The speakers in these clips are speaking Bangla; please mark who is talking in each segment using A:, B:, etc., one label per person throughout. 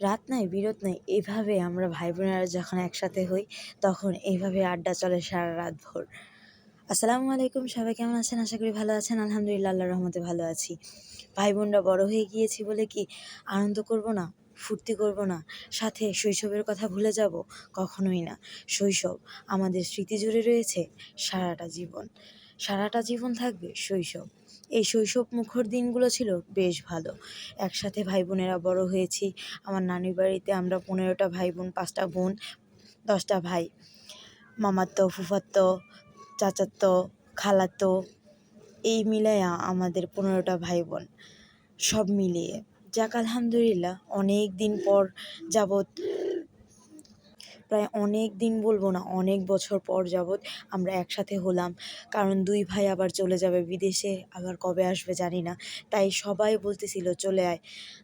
A: রাত নাই, বিরত নাই, এভাবে আমরা ভাই বোনেরা যখন একসাথে হই, তখন এইভাবে আড্ডা চলে সারা রাত ভোর। আসসালামু আলাইকুম, সবাই কেমন আছেন? আশা করি ভালো আছেন। আলহামদুলিল্লাহ, আল্লাহর রহমতে ভালো আছি। ভাই বোনরা বড় হয়ে গিয়েছি বলে কি আনন্দ করব না, ফুর্তি করব না, সাথে শৈশবের কথা ভুলে যাব কখনোই না। শৈশব আমাদের স্মৃতি জুড়ে রয়েছে সারাটা জীবন। সারাটা জীবন থাকবে শৈশব। এই শৈশব মুখর দিনগুলো ছিল বেশ ভালো। একসাথে ভাই বোনেরা বড় হয়েছি। আমার নানির বাড়িতে আমরা পনেরোটা ভাই বোন পাঁচটা বোন, দশটা ভাই। মামাতো, ফুফাতো, চাচাতো, খালাতো, এই মিলাইয়া আমাদের পনেরোটা ভাই বোন সব মিলিয়ে। যাক, আলহামদুলিল্লাহ, অনেক দিন পর যাবৎ প্রায় অনেক দিন বলব না, অনেক বছর পর যাবৎ আমরা একসাথে হলাম। কারণ দুই ভাই আবার চলে যাবে বিদেশে, আবার কবে আসবে জানি না। তাই সবাই বলতেছিল, চলে আয়।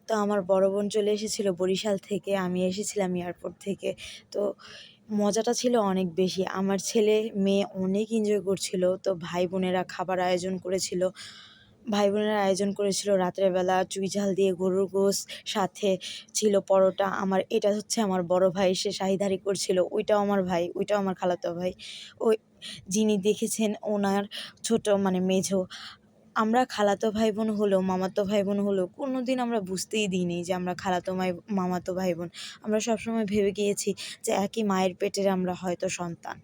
A: তো আমার বড় বোন চলে এসেছিল বরিশাল থেকে, আমি এসেছিলাম এয়ারপোর্ট থেকে। তো মজাটা ছিল অনেক বেশি। আমার ছেলে, মেয়ে অনেক এনজয় করছিল। তো ভাই বোনেরা খাবার আয়োজন করেছিল। ভাই বোনেরা আয়োজন করেছিল রাত্রেবেলা চুই ঝাল দিয়ে গরুর গোস সাথে ছিল পরোটা। আমার, এটা হচ্ছে আমার বড় ভাই, সে শাহিদারি করছিল। ওইটাও আমার ভাই, ওইটাও আমার খালাতো ভাই। ওই, যিনি দেখেছেন ওনার ছোট মানে মেঝো। আমরা খালাতো ভাই বোন হলেও, মামাতো ভাই বোন হলেও কোনো দিন আমরা বুঝতেই দিইনি যে আমরা খালাতো মাই, মামাতো ভাই বোন আমরা সবসময় ভেবে গিয়েছি যে একই মায়ের পেটের আমরা হয়তো সন্তান।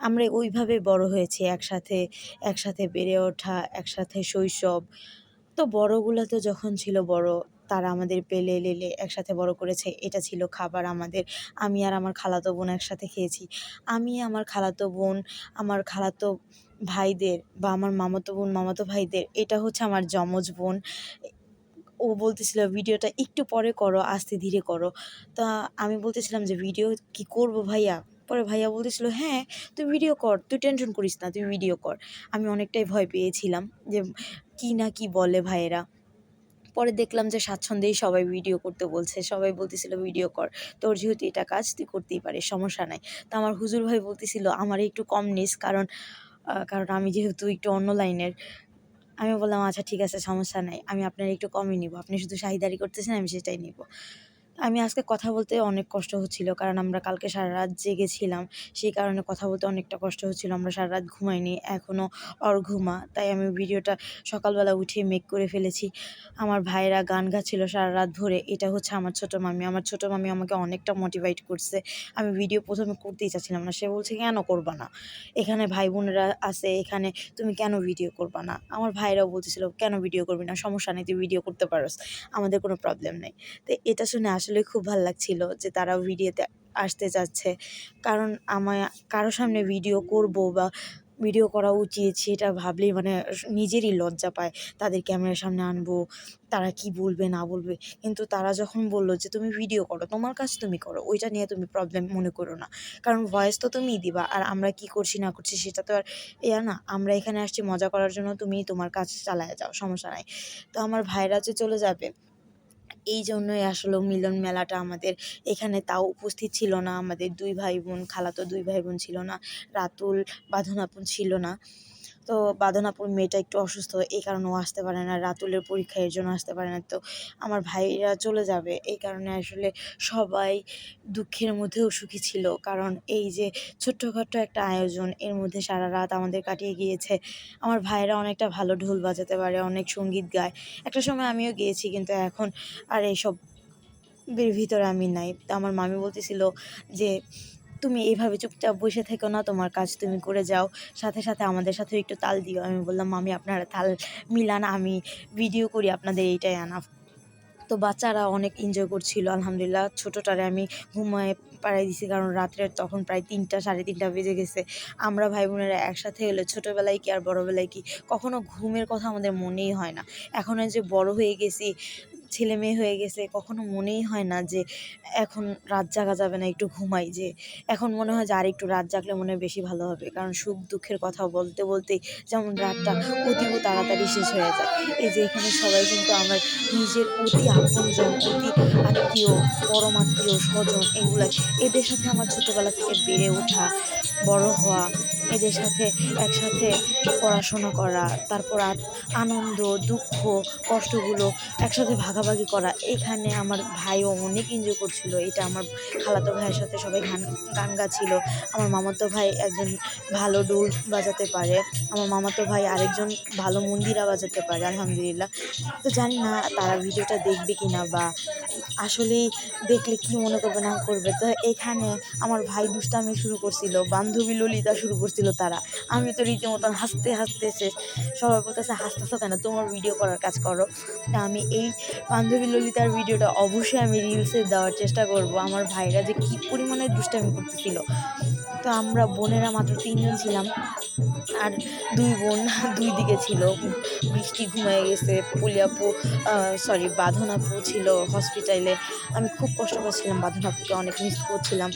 A: আমরা ওইভাবে বড় হয়েছি, একসাথে একসাথে বেড়ে ওঠা, একসাথে শৈশব। তো বড়গুলো তো যখন ছিল বড়, তারা আমাদের পেলে লেলে একসাথে বড় করেছে, এটা ছিল খাবার আমাদের। আমি আর আমার খালাতো বোন একসাথে খেয়েছি। আমি, আমার খালাতো বোন, আমার খালাতো ভাইদের বা আমার মামাতো বোন, মামাতো ভাইদের, এটা হচ্ছে আমার যমজ বোন। ও বলতেছিল, ভিডিওটা একটু পরে করো, আস্তে ধীরে করো। তা আমি বলতেছিলাম যে, ভিডিও কি করব ভাইয়া? পরে ভাইয়া বলতেছিল হ্যাঁ তুই ভিডিও কর, তুই টেনশন করিস না, তুই ভিডিও কর। আমি অনেকটাই ভয় পেয়েছিলাম যে কি না কি বলে ভাইয়েরা। পরে দেখলাম যে স্বাচ্ছন্দ্যেই সবাই ভিডিও করতে বলছে, সবাই বলতেছিল ভিডিও কর, তোর যেহেতু এটা কাজ, তুই করতেই পারিস, সমস্যা নাই। তা আমার হুজুর ভাই বলতেছিল আমার একটু কম নিস, কারণ কারণ আমি যেহেতু একটু অন্য লাইনের। আমি বললাম আচ্ছা ঠিক আছে, সমস্যা নাই, আমি আপনার একটু কমই নিব, আপনি শুধু শাহিদারি করতেছেন, আমি সেটাই নিব। আমি আজকে কথা বলতে অনেক কষ্ট হচ্ছিল, কারণ আমরা কালকে সারা রাত জেগেছিলাম। সেই কারণে কথা বলতে অনেকটা কষ্ট হচ্ছিল, আমরা সারা রাত ঘুমাইনি এখনও অর ঘুমা তাই আমি ভিডিওটা সকালবেলা উঠে মেক করে ফেলেছি। আমার ভাইরা গান গাচ্ছিল সারা রাত ধরে এটা হচ্ছে আমার ছোটো মামি। আমার ছোটো মামি আমাকে অনেকটা মোটিভেট করছে। আমি ভিডিও প্রথমে করতেই চাচ্ছিলাম না, সে বলছে, কেন করবা না? এখানে ভাই বোনেরা আছে, এখানে তুমি কেন ভিডিও করবা না? আমার ভাইরাও বলতেছিল, কেন ভিডিও করবি না? সমস্যা নেই, তুই ভিডিও করতে পারোস। আমাদের কোনো প্রবলেম নেই। তো এটা শুনে আসলে খুব ভালো লাগছিল যে তারাও ভিডিওতে আসতে চাচ্ছে। কারণ আমায় কারও সামনে ভিডিও করব বা ভিডিও করা উচিত সেটা ভাবলেই মানে নিজেরই লজ্জা পায়। তাদের ক্যামেরার সামনে আনব, তারা কি বলবে, না বলবে। কিন্তু তারা যখন বলল যে, তুমি ভিডিও করো, তোমার কাজ তুমি করো, ওইটা নিয়ে তুমি প্রবলেম মনে করো না। কারণ ভয়েস তো তুমিই দিবা, আর আমরা কি করছি, না করছি সেটা তো আর ইয়া না। আমরা এখানে আসছি মজা করার জন্য তুমি তোমার কাজ চালায় যাও, সমস্যা নাই। তো আমার ভাইরা যে চলে যাবে এই জন্যই আসলে মিলন মেলাটা আমাদের এখানে তাও উপস্থিত ছিল না। আমাদের দুই ভাই বোন খালাতো দুই ভাই বোন ছিল না, রাতুল বাঁধন আপন ছিল না। তো বাঁধনাপুর মেয়েটা একটু অসুস্থ এই কারণে ও আসতে পারে না, রাতুলের পরীক্ষা এর জন্য আসতে পারে না। তো আমার ভাইরা চলে যাবে এই কারণে আসলে সবাই দুঃখের মধ্যেও সুখী ছিল। কারণ এই যে ছোট্টখাট্ট একটা আয়োজন, এর মধ্যে সারা রাত আমাদের কাটিয়ে গিয়েছে। আমার ভাইরা অনেকটা ভালো ঢোল বাজাতে পারে, অনেক সংগীত গায়। একটা সময় আমিও গিয়েছি, কিন্তু এখন আর এইসব ভিতরে আমি নাই। আমার মামি বলতেছিল যে তুমি এইভাবে চুপচাপ বসে থেকো না, তোমার কাজ তুমি করে যাও। সাথে সাথে আমাদের সাথেও একটু তাল দিও। আমি বললাম, মামি, আপনারা তাল মিলান, আমি ভিডিও করি, আপনাদের এইটাই আনা তো বাচ্চারা অনেক এনজয় করছিল, আলহামদুলিল্লাহ। ছোটোটারে আমি ঘুমায় পাড়াই দিছি, কারণ রাত্রে তখন প্রায় তিনটা, সাড়ে তিনটা বেজে গেছে। আমরা ভাই বোনেরা একসাথে এলে ছোটোবেলায় কি আর বড়োবেলায় কি? কখনো ঘুমের কথা আমাদের মনেই হয় না। এখন যে বড় হয়ে গেছি ছেলে মেয়ে হয়ে গেছে, কখনো মনেই হয় না যে এখন রাত জাগা যাবে না, একটু ঘুমাই যে। এখন মনে হয় যে আর একটু রাত জাগলে মনে হয় বেশি ভালো হবে, কারণ সুখ দুঃখের কথা বলতে বলতেই যেমন রাতটা অতীব তাড়াতাড়ি শেষ হয়ে যায়। এই যে এখানে সবাই কিন্তু আমার নিজের অতি আপনজন অতি আত্মীয়, পরম আত্মীয়, স্বজন এগুলো এদের সাথে আমার ছোটোবেলা থেকে বেড়ে ওঠা বড় হওয়া, এদের সাথে একসাথে পড়াশোনা করা, তারপর আনন্দ, দুঃখ, কষ্টগুলো একসাথে ভাগাভাগি করা, এখানে আমার ভাইও অনেক এনজয় করছিল। এটা আমার খালাতো ভাইয়ের সাথে সবাই গান গান গাচ্ছিল আমার মামাতো ভাই একজন ভালো ডোল বাজাতে পারে। আমার মামাতো ভাই আরেকজন ভালো মন্দিরা বাজাতে পারে, আলহামদুলিল্লাহ। তো জানি না তারা ভিডিওটা দেখবে কি না বা আসলেই দেখলে কি মনে করবে, না করবে। তো এখানে আমার ভাই দুষ্টামি শুরু করছিল বান্ধবী ললিতা শুরু করছিল তারা। আমি তো রীতিমতন হাসতে হাসতে শেষ সবাই বলতেছে, হাসতেছো কেন? তোমার ভিডিও করার কাজ করো। তা আমি এই বান্ধবী ললিতার ভিডিওটা অবশ্যই আমি রিলসে দেওয়ার চেষ্টা করব। আমার ভাইরা যে কী পরিমাণে দুষ্টামি করতেছিল। তো আমরা বোনেরা মাত্র তিনজন ছিলাম। আর দুই বোন দুই দিকে ছিল। বৃষ্টি ঘুমিয়ে গেছে, পুলিয়াপু সরি বাঁধনাপু ছিল হসপিটালে আমি খুব কষ্ট করছিলাম বাঁধন আপুকে অনেক মিস করছিলাম।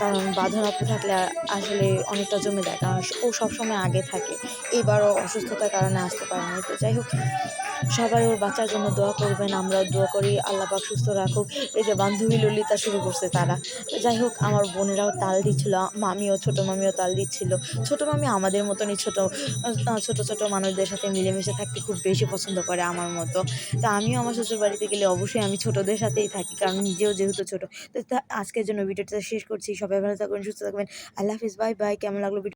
A: কারণ বাঁধনাপু থাকলে আসলে অনেকটা জমে যায়। কারণ ও সবসময় আগে থাকে। এবারও অসুস্থতার কারণে আসতে পারে পারেনি। তো যাই হোক সবাই ওর বাচ্চার জন্য দোয়া করবেন, আমরাও দোয়া করি, আল্লাহ পাক সুস্থ রাখুক। এই যে বান্ধবী ললিতা শুরু করছে তারা। যাই হোক, আমার বোনেরাও তাল দিচ্ছিল, মামিও, ছোটো মামিও তাল দিচ্ছিল। ছোটো মামি আমাদের মতনই ছোটো ছোটো ছোটো মানুষদের সাথে মিলেমিশে থাকতে খুব বেশি পছন্দ করে আমার মতো। তো আমিও আমার শ্বশুর বাড়িতে গেলে অবশ্যই আমি ছোটোদের সাথেই থাকি, কারণ নিজেও যেহেতু ছোটো। তো তা- আজকের জন্য ভিডিওটা শেষ করছি, সবাই ভালো থাকবেন, সুস্থ থাকবেন। আল্লাহ হাফিজ, বাই বাই, কেমন লাগল ভিডিও